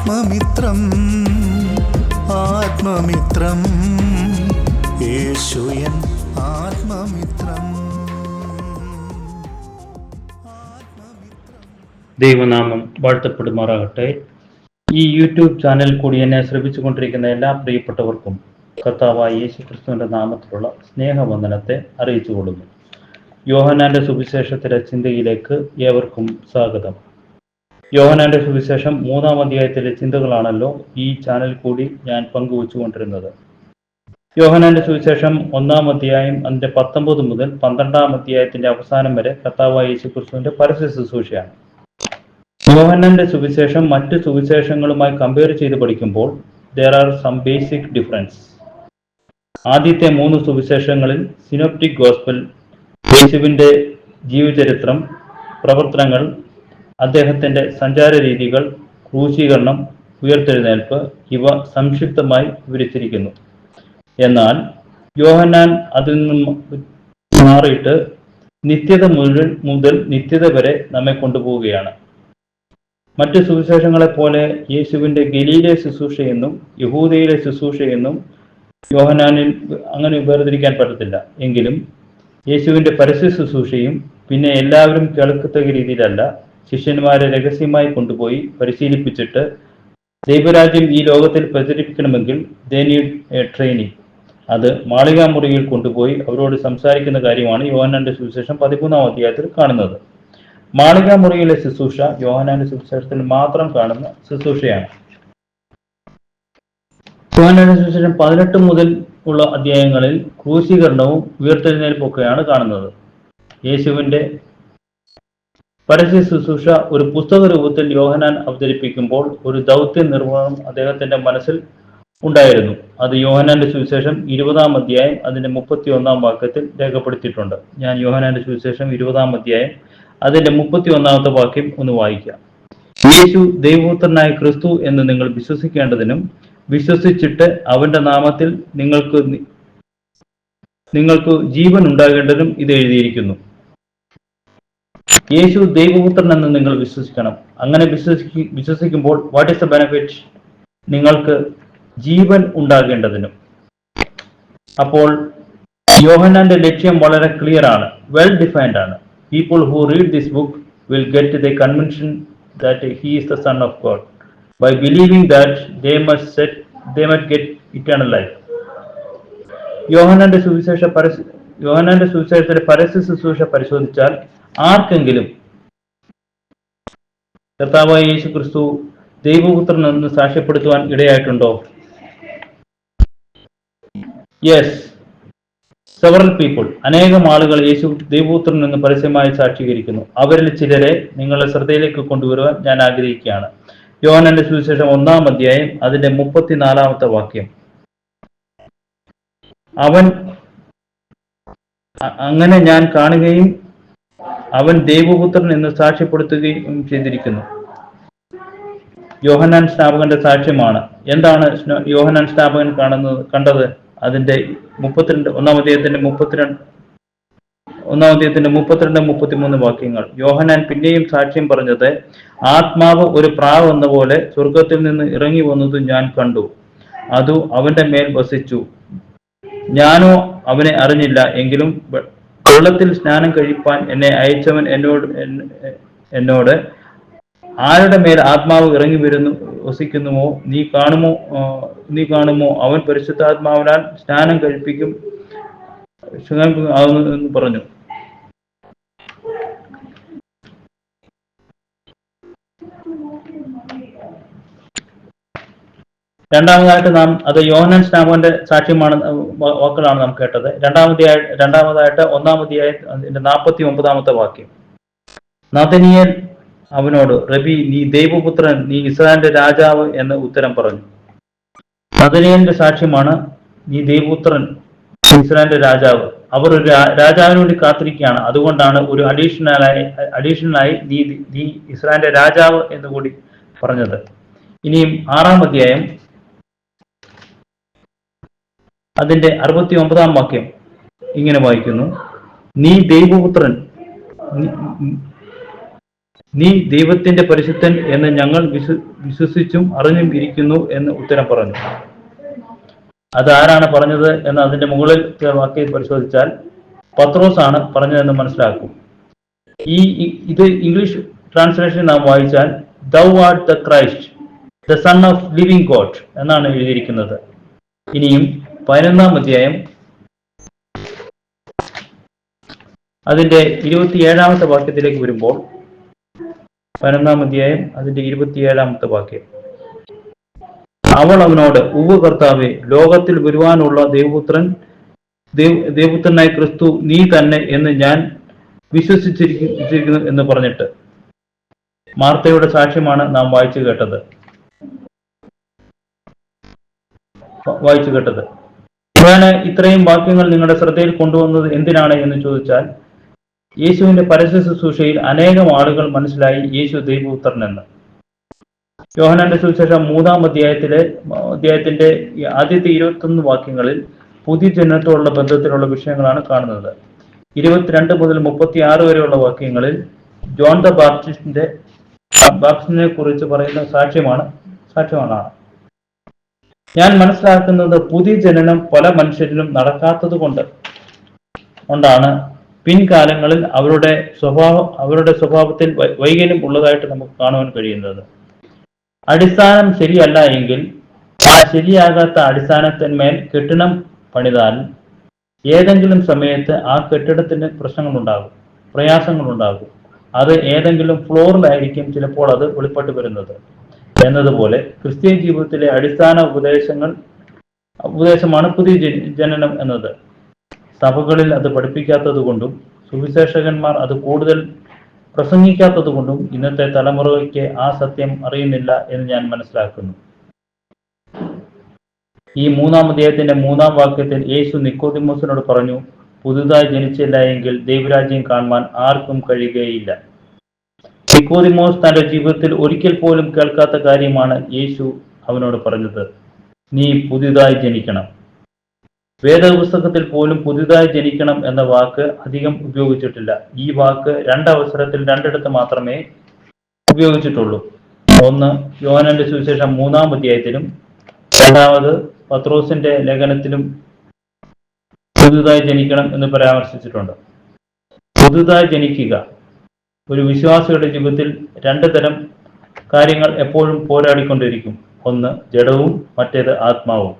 ആത്മമിത്രം ആത്മമിത്രം. യേശുയൻ ആത്മമിത്രം. ദൈവനാമം വാഴ്ത്തപ്പെടുമാറാകട്ടെ. ഈ യൂട്യൂബ് ചാനൽ കൂടി എന്നെ ശ്രമിച്ചുകൊണ്ടിരിക്കുന്ന എല്ലാ പ്രിയപ്പെട്ടവർക്കും കർത്താവായ യേശു ക്രിസ്തുവിന്റെ നാമത്തിലുള്ള സ്നേഹവന്ദനത്തെ അറിയിച്ചു കൊള്ളുന്നു യോഹനാന്റെ സുവിശേഷത്തിലെ ചിന്തയിലേക്ക് ഏവർക്കും സ്വാഗതം. യോഹനാന്റെ സുവിശേഷം മൂന്നാം അധ്യായത്തിലെ ചിന്തകളാണല്ലോ ഈ ചാനൽ കൂടി ഞാൻ പങ്കുവച്ചുകൊണ്ടിരുന്നത്. യോഹനാന്റെ സുവിശേഷം ഒന്നാം അധ്യായം അതിന്റെ പത്തൊമ്പത് മുതൽ പന്ത്രണ്ടാം അധ്യായത്തിന്റെ അവസാനം വരെ കർത്താവായ യേശു ക്രിസ്തുവിന്റെ പരസ്യ ശുശ്രൂഷയാണ്. യോഹനാന്റെ സുവിശേഷം മറ്റ് സുവിശേഷങ്ങളുമായി കമ്പയർ ചെയ്ത് പഠിക്കുമ്പോൾ there are some basic difference ആദ്യത്തെ മൂന്ന് സുവിശേഷങ്ങളിൽ സിനോപ്റ്റിക് ഗോസ്പൽ യേശുവിന്റെ ജീവചരിത്രം പ്രവർത്തനങ്ങൾ അദ്ദേഹത്തിന്റെ സഞ്ചാര രീതികൾ ക്രൂശീകരണം ഉയർത്തെഴുന്നേൽപ്പ് ഇവ സംക്ഷിപ്തമായി വിവരിച്ചിരിക്കുന്നു. എന്നാൽ യോഹന്നാൻ അതിൽ നിന്നും മാറിയിട്ട് നിത്യത മുതൽ മുതൽ നിത്യത വരെ നമ്മെ കൊണ്ടുപോവുകയാണ്. മറ്റു സുവിശേഷങ്ങളെ പോലെ യേശുവിന്റെ ഗലീലെ ശുശ്രൂഷയെന്നും യഹൂദയിലെ ശുശ്രൂഷയെന്നും യോഹനാനിൽ അങ്ങനെ വേർതിരിക്കാൻ പറ്റത്തില്ല. എങ്കിലും യേശുവിന്റെ പരസ്യ ശുശ്രൂഷയും പിന്നെ എല്ലാവരും കേൾക്കത്തക്ക രീതിയിലല്ല ശിഷ്യന്മാരെ രഹസ്യമായി കൊണ്ടുപോയി പരിശീലിപ്പിച്ചിട്ട് ദൈവരാജ്യം ഈ ലോകത്തിൽ പ്രചരിപ്പിക്കണമെങ്കിൽ ദേ നീഡ് എ ട്രെയിനിങ് അത് മാളികാ മുറിയിൽ കൊണ്ടുപോയി അവരോട് സംസാരിക്കുന്ന കാര്യമാണ് യോഹനാന്റെ സുവിശേഷം പതിമൂന്നാം അധ്യായത്തിൽ കാണുന്നത്. മാളികാ മുറിയിലെ ശുശ്രൂഷ യോഹനാന്റെ സുവിശേഷത്തിൽ മാത്രം കാണുന്ന ശുശ്രൂഷയാണ്. യോഹനാന്റെ സുവിശേഷം പതിനെട്ട് മുതൽ ഉള്ള അധ്യായങ്ങളിൽ ക്രൂശീകരണവും ഉയർത്തെഴുന്നേൽപ്പൊക്കെയാണ് കാണുന്നത്. യേശുവിന്റെ പരസ്യ ശുശ്രൂഷ ഒരു പുസ്തക രൂപത്തിൽ യോഹനാൻ അവതരിപ്പിക്കുമ്പോൾ ഒരു ദൗത്യ നിർവഹണം അദ്ദേഹത്തിന്റെ മനസ്സിൽ ഉണ്ടായിരുന്നു. അത് യോഹനാന്റെ സുവിശേഷം ഇരുപതാം അധ്യായം അതിന്റെ മുപ്പത്തി ഒന്നാം വാക്യത്തിൽ രേഖപ്പെടുത്തിയിട്ടുണ്ട്. ഞാൻ യോഹനാന്റെ സുവിശേഷം ഇരുപതാം അധ്യായം അതിന്റെ മുപ്പത്തി ഒന്നാമത്തെ വാക്യം ഒന്ന് വായിക്കാം. യേശു ദൈവപുത്രനായ ക്രിസ്തു എന്ന് നിങ്ങൾ വിശ്വസിക്കേണ്ടതിനും വിശ്വസിച്ചിട്ട് അവന്റെ നാമത്തിൽ നിങ്ങൾക്ക് നിങ്ങൾക്ക് ജീവൻ ഉണ്ടാകേണ്ടതിനും ഇത് എഴുതിയിരിക്കുന്നു. യേശു ദൈവപുത്രൻ എന്ന് നിങ്ങൾ വിശ്വസിക്കണം. അങ്ങനെ വിശ്വസിക്ക വിശ്വസിക്കുമ്പോൾ വാട്ട് ഈസ് ദ ബെനിഫിറ്റ് നിങ്ങൾക്ക് ജീവൻ ഉണ്ടാകേണ്ടതിനും. അപ്പോൾ യോഹനാന്റെ ലക്ഷ്യം വളരെ ക്ലിയർ ആണ്. വെൽ ഡിഫൈൻഡ് ആണ്. People who read this book will get the convention that he is the son of God by believing that they must set they must get eternal life യോഹനാന്റെ സുവിശേഷ പരസ്യ യോഹനാന്റെ സുവിശേഷത്തിന്റെ പരസ്യ ശുശ്രൂഷ പരിശോധിച്ചാൽ ആർക്കെങ്കിലും കർത്താവായ യേശു ക്രിസ്തു ദൈവപുത്രൻ എന്ന് സാക്ഷ്യപ്പെടുത്തുവാൻ ഇടയായിട്ടുണ്ടോ? യെസ് സെവറൽ പീപ്പിൾ അനേകം ആളുകൾ യേശു ദൈവപുത്രൻ എന്ന് പരസ്യമായി സാക്ഷീകരിക്കുന്നു. അവരിൽ ചിലരെ നിങ്ങളുടെ ശ്രദ്ധയിലേക്ക് കൊണ്ടുവരുവാൻ ഞാൻ ആഗ്രഹിക്കുകയാണ്. യോഹനന്റെ സുവിശേഷം ഒന്നാം അധ്യായം അതിന്റെ മുപ്പത്തിനാലാമത്തെ വാക്യം. അവൻ അങ്ങനെ ഞാൻ കാണുകയും അവൻ ദൈവപുത്രൻ എന്ന് സാക്ഷ്യപ്പെടുത്തുകയും ചെയ്തിരിക്കുന്നു. യോഹനാൻ സ്നാപകന്റെ സാക്ഷ്യമാണ്. എന്താണ് യോഹനാൻ സ്നാപകൻ കാണുന്നത് കണ്ടത്? അതിന്റെ മുപ്പത്തിരണ്ട് ഒന്നാം അധ്യായത്തിന്റെ മുപ്പത്തിരണ്ട് ഒന്നാം അധ്യായത്തിന്റെ മുപ്പത്തിരണ്ട് മുപ്പത്തിമൂന്ന് വാക്യങ്ങൾ. യോഹനാൻ പിന്നെയും സാക്ഷ്യം പറഞ്ഞത് ആത്മാവ് ഒരു പ്രാവ് എന്ന പോലെ സ്വർഗത്തിൽ നിന്ന് ഇറങ്ങി വന്നത് ഞാൻ കണ്ടു. അതു അവന്റെ മേൽ വസിച്ചു. ഞാനോ അവനെ അറിഞ്ഞില്ല. എങ്കിലും വെള്ളത്തിൽ സ്നാനം കഴിപ്പാൻ എന്നെ അയച്ചവൻ എന്നോട് എന്നോട് ആരുടെ മേൽ ആത്മാവ് ഇറങ്ങി വരുന്നു വസിക്കുന്നുവോ? നീ കാണുമോ നീ കാണുമോ? അവൻ പരിശുദ്ധാത്മാവിനാൽ സ്നാനം കഴിപ്പിക്കും ആകുന്നു എന്ന് പറഞ്ഞു. രണ്ടാമതായിട്ട് നാം അത് യോഹനൻ സ്നാമോന്റെ സാക്ഷ്യമാണ് വാക്കുകളാണ് നാം കേട്ടത്. രണ്ടാമതായി രണ്ടാമതായിട്ട് ഒന്നാമതായി നാൽപ്പത്തി ഒമ്പതാമത്തെ വാക്യം. നദനിയൻ അവനോട് റബി നീ ദൈവപുത്രൻ നീ ഇസ്രായേലിന്റെ രാജാവ് എന്ന് ഉത്തരം പറഞ്ഞു. നദനിയന്റെ സാക്ഷ്യമാണ് നീ ദൈവപുത്രൻ ഇസ്രായേലിന്റെ രാജാവ്. അവർ ഒരു രാജാവിന് വേണ്ടി കാത്തിരിക്കുകയാണ്. അതുകൊണ്ടാണ് ഒരു അഡീഷണലായി അഡീഷണലായി നീ നീ ഇസ്രായേലിന്റെ രാജാവ് എന്ന് കൂടി പറഞ്ഞത്. ഇനിയും ആറാം അധ്യായം അതിന്റെ അറുപത്തി ഒമ്പതാം വാക്യം ഇങ്ങനെ വായിക്കുന്നു. നീ ദൈവപുത്രൻ നീ- ദൈവത്തിന്റെ പരിശുദ്ധൻ എന്ന് ഞങ്ങൾ വിശ്വ വിശ്വസിച്ചും അറിഞ്ഞും ഇരിക്കുന്നു എന്ന് ഉത്തരം പറഞ്ഞു. അത് ആരാണ് പറഞ്ഞത് എന്ന് അതിന്റെ മുകളിൽ വാക്യം പരിശോധിച്ചാൽ പത്രോസ് ആണ് പറഞ്ഞതെന്ന് മനസ്സിലാക്കും. ഈ ഇത് ഇംഗ്ലീഷ് ട്രാൻസ്ലേഷൻ നാം വായിച്ചാൽ thou art the Christ the son of living God എന്നാണ് എഴുതിയിരിക്കുന്നത്. ഇനിയും പതിനൊന്നാം അധ്യായം. അതിന്റെ ഇരുപത്തിയേഴാമത്തെ വാക്യത്തിലേക്ക് വരുമ്പോൾ പതിനൊന്നാം അധ്യായം അതിന്റെ ഇരുപത്തിയേഴാമത്തെ വാക്യം. അവൾ അവനോട് ഉവ് കർത്താവെ ലോകത്തിൽ വരുവാനുള്ള ദേവപുത്രൻ ദേവ്- ദേവപുത്രനായ ക്രിസ്തു നീ തന്നെ എന്ന് ഞാൻ വിശ്വസിച്ചിരിക്കുന്നു എന്ന് പറഞ്ഞിട്ട് മാർത്തയുടെ സാക്ഷ്യമാണ് നാം വായിച്ചു കേട്ടത്. വായിച്ചു കേട്ടത്. ഞാൻ ഇത്രയും വാക്യങ്ങൾ നിങ്ങളുടെ ശ്രദ്ധയിൽ കൊണ്ടുവന്നത് എന്തിനാണ് എന്ന് ചോദിച്ചാൽ യേശുവിന്റെ പരസ്യ ശുശ്രൂഷയിൽ അനേകം ആളുകൾ മനസ്സിലായി യേശു ദൈവപുത്രൻ എന്ന് യോഹനാന്റെ സുവിശേഷം മൂന്നാം അധ്യായത്തിലെ അധ്യായത്തിന്റെ ആദ്യത്തെ ഇരുപത്തൊന്ന് വാക്യങ്ങളിൽ പുതിയ ജനത്തോടുള്ള ബന്ധത്തിലുള്ള വിഷയങ്ങളാണ് കാണുന്നത്. ഇരുപത്തിരണ്ട് മുതൽ മുപ്പത്തി ആറ് വരെയുള്ള വാക്യങ്ങളിൽ ജോൺ ദ ബാപ്റ്റിസ്റ്റിന്റെ ബാപ്റ്റിസ്റ്റിനെ കുറിച്ച് പറയുന്ന സാക്ഷ്യമാണ് സാക്ഷ്യമാണ്. ഞാൻ മനസ്സിലാക്കുന്നത് പുതിയ ജനനം പല മനുഷ്യരിലും നടക്കാത്തത് കൊണ്ട് കൊണ്ടാണ് പിൻകാലങ്ങളിൽ അവരുടെ സ്വഭാവം അവരുടെ സ്വഭാവത്തിൽ വൈകല്യം ഉള്ളതായിട്ട് നമുക്ക് കാണുവാൻ കഴിയുന്നത്. അടിസ്ഥാനം ശരിയല്ല എങ്കിൽ ആ ശരിയാകാത്ത അടിസ്ഥാനത്തിന്മേൽ കെട്ടിടം പണിതാൽ ഏതെങ്കിലും സമയത്ത് ആ കെട്ടിടത്തിന് പ്രശ്നങ്ങളുണ്ടാകും പ്രയാസങ്ങളുണ്ടാകും. അത് ഏതെങ്കിലും ഫ്ലോറിലായിരിക്കും ചിലപ്പോൾ അത് വെളിപ്പെട്ട് വരുന്നത്. എന്നതുപോലെ ക്രിസ്ത്യൻ ജീവിതത്തിലെ അടിസ്ഥാന ഉപദേശങ്ങൾ ഉപദേശമാണ് പുതിയ ജനനം എന്നത്. സഭകളിൽ അത് പഠിപ്പിക്കാത്തത് കൊണ്ടും സുവിശേഷകന്മാർ അത് കൂടുതൽ പ്രസംഗിക്കാത്തത് കൊണ്ടും ഇന്നത്തെ തലമുറയ്ക്ക് ആ സത്യം അറിയുന്നില്ല എന്ന് ഞാൻ മനസ്സിലാക്കുന്നു. ഈ മൂന്നാം അദ്ദേഹത്തിന്റെ മൂന്നാം വാക്യത്തിൽ യേശു നിക്കോതിമോസിനോട് പറഞ്ഞു പുതുതായി ജനിച്ചില്ല എങ്കിൽ ദൈവരാജ്യം കാണുവാൻ ആർക്കും കഴിയുകയില്ല. നിക്കോദിമോസ് തന്റെ ജീവിതത്തിൽ ഒരിക്കൽ പോലും കേൾക്കാത്ത കാര്യമാണ് യേശു അവനോട് പറഞ്ഞത്. നീ പുതിയതായി ജനിക്കണം. വേദപുസ്തകത്തിൽ പോലും പുതിയതായി ജനിക്കണം എന്ന വാക്ക് അധികം ഉപയോഗിച്ചിട്ടില്ല. ഈ വാക്ക് രണ്ടവസരത്തിൽ രണ്ടിടത്ത് മാത്രമേ ഉപയോഗിച്ചിട്ടുള്ളൂ. ഒന്ന് യോനന്റെ സുവിശേഷം മൂന്നാം അധ്യായത്തിലും രണ്ടാമത് പത്രോസിന്റെ ലേഖനത്തിലും പുതുതായി ജനിക്കണം എന്ന് പരാമർശിച്ചിട്ടുണ്ട്. പുതുതായി ജനിക്കുക. ഒരു വിശ്വാസിയുടെ ജീവിതത്തിൽ രണ്ട് തരം കാര്യങ്ങൾ എപ്പോഴും പോരാടിക്കൊണ്ടിരിക്കും. ഒന്ന് ജഡവും മറ്റേത് ആത്മാവും.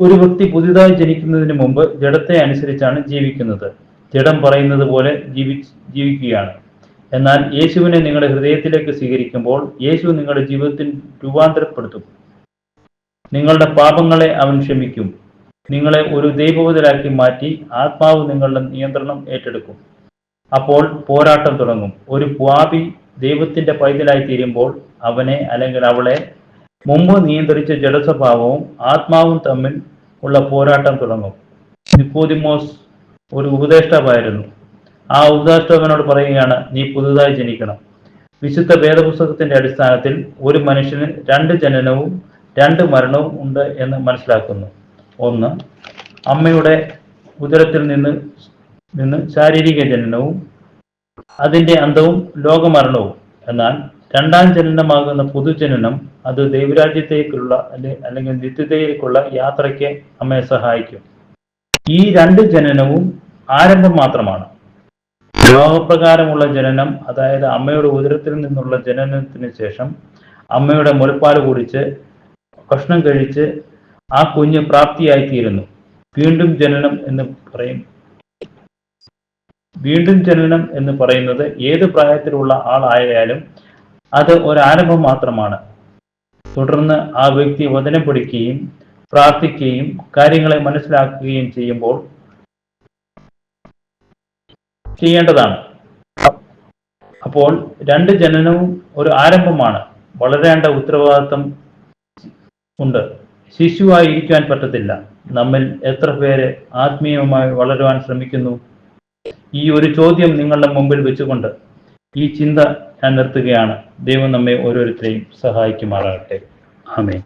ഒരു വ്യക്തി പുതിയതായി ജനിക്കുന്നതിന് മുമ്പ് ജഡത്തെ അനുസരിച്ചാണ് ജീവിക്കുന്നത്. ജഡം പറയുന്നത് പോലെ ജീവി ജീവിക്കുകയാണ്. എന്നാൽ യേശുവിനെ നിങ്ങളുടെ ഹൃദയത്തിലേക്ക് സ്വീകരിക്കുമ്പോൾ യേശു നിങ്ങളുടെ ജീവിതത്തിൽ രൂപാന്തരപ്പെടുത്തും. നിങ്ങളുടെ പാപങ്ങളെ അവൻ ക്ഷമിക്കും. നിങ്ങളെ ഒരു ദൈവവതരാക്കി മാറ്റി ആത്മാവ് നിങ്ങളുടെ നിയന്ത്രണം ഏറ്റെടുക്കും. അപ്പോൾ പോരാട്ടം തുടങ്ങും. ഒരു പാപി ദൈവത്തിന്റെ പൈതലായി തീരുമ്പോൾ അവനെ അല്ലെങ്കിൽ അവളെ മുമ്പ് നിയന്ത്രിച്ച ജഡസ്വഭാവവും ആത്മാവും തമ്മിൽ ഉള്ള പോരാട്ടം തുടങ്ങും. നിക്കോദിമോസ് ഒരു ഉപദേഷ്ടാവായിരുന്നു. ആ ഉപദേഷ്ടാവിനോട് പറയുകയാണ് നീ പുതുതായി ജനിക്കണം. വിശുദ്ധ വേദപുസ്തകത്തിന്റെ അടിസ്ഥാനത്തിൽ ഒരു മനുഷ്യന് രണ്ട് ജനനവും രണ്ട് മരണവും ഉണ്ട് എന്ന് മനസ്സിലാക്കുന്നു. ഒന്ന് അമ്മയുടെ ഉദരത്തിൽ നിന്ന് നിന്ന് ശാരീരിക ജനനവും അതിന്റെ അന്തവും ലോകമരണവും. എന്നാൽ രണ്ടാം ജനനമാകുന്ന പൊതുജനനം അത് ദൈവരാജ്യത്തേക്കുള്ള അല്ലെ അല്ലെങ്കിൽ നിത്യതയിലേക്കുള്ള യാത്രയ്ക്ക് നമ്മെ സഹായിക്കും. ഈ രണ്ട് ജനനവും ആരംഭം മാത്രമാണ്. ലോകപ്രകാരമുള്ള ജനനം അതായത് അമ്മയുടെ ഉദരത്തിൽ നിന്നുള്ള ജനനത്തിന് ശേഷം അമ്മയുടെ മുലപ്പാൽ കുടിച്ച് ഭക്ഷണം കഴിച്ച് ആ കുഞ്ഞ് പ്രാപ്തിയായിത്തീരുന്നു. വീണ്ടും ജനനം എന്ന് പറയും. വീണ്ടും ജനനം എന്ന് പറയുന്നത് ഏത് പ്രായത്തിലുള്ള ആളായാലും അത് ഒരാരംഭം മാത്രമാണ്. തുടർന്ന് ആ വ്യക്തി വചനം പഠിക്കുകയും പ്രാർത്ഥിക്കുകയും കാര്യങ്ങളെ മനസ്സിലാക്കുകയും ചെയ്യുമ്പോൾ ചെയ്യേണ്ടതാണ്. അപ്പോൾ രണ്ട് ജനനവും ഒരു ആരംഭമാണ്. വളരേണ്ട ഉത്തരവാദിത്വം ഉണ്ട്. ശിശുവായി ഇരിക്കാൻ പറ്റത്തില്ല. നമ്മൾ എത്ര പേര് ആത്മീയമായി വളരുവാൻ ശ്രമിക്കുന്നു? ഈ ഒരു ചോദ്യം നിങ്ങളുടെ മുമ്പിൽ വെച്ചുകൊണ്ട് ഈ ചിന്ത ഞാൻ നിർത്തുകയാണ്. ദൈവം നമ്മെ ഓരോരുത്തരെയും സഹായിക്കുമാറാകട്ടെ. ആമേൻ.